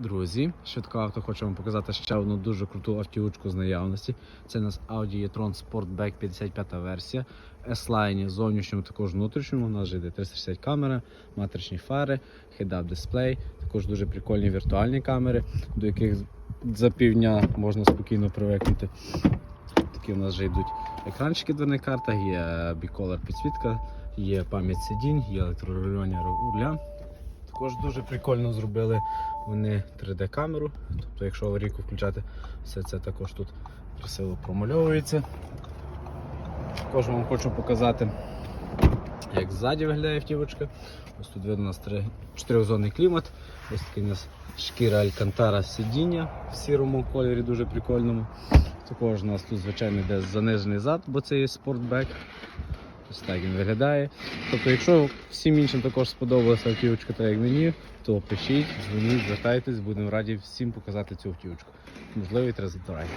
Друзі, швидко авто хочу вам показати ще одну дуже круту автівочку з наявності. Це у нас Audi e-tron Sportback 55 версія. S-Line зовнішньому, також внутрішньому. У нас же йде 360 камера, матричні фари, head-up дисплей, також дуже прикольні віртуальні камери, до яких за півдня можна спокійно привикнути. Такі у нас вже йдуть екранчики дверних картах, є біколор підсвітка, є пам'ять сидінь, є електрорулювання руля. Також дуже прикольно зробили вони 3D-камеру. Тобто, якщо аварійку включати, все це також тут красиво промальовується. Також вам хочу показати, як ззаді виглядає автівочка. Ось тут видно у нас чотирьохзонний клімат. Ось такий у нас шкіра Алькантара сидіння в сірому кольорі, дуже прикольному. Також у нас тут, звичайно, йде занижений зад, бо це є спортбек. Ось так він виглядає. Тобто, якщо всім іншим також сподобалася автівочка, так як мені, то пишіть, дзвоніть, звертайтесь, будемо раді всім показати цю автівочку. Можливо, і тест-драйв.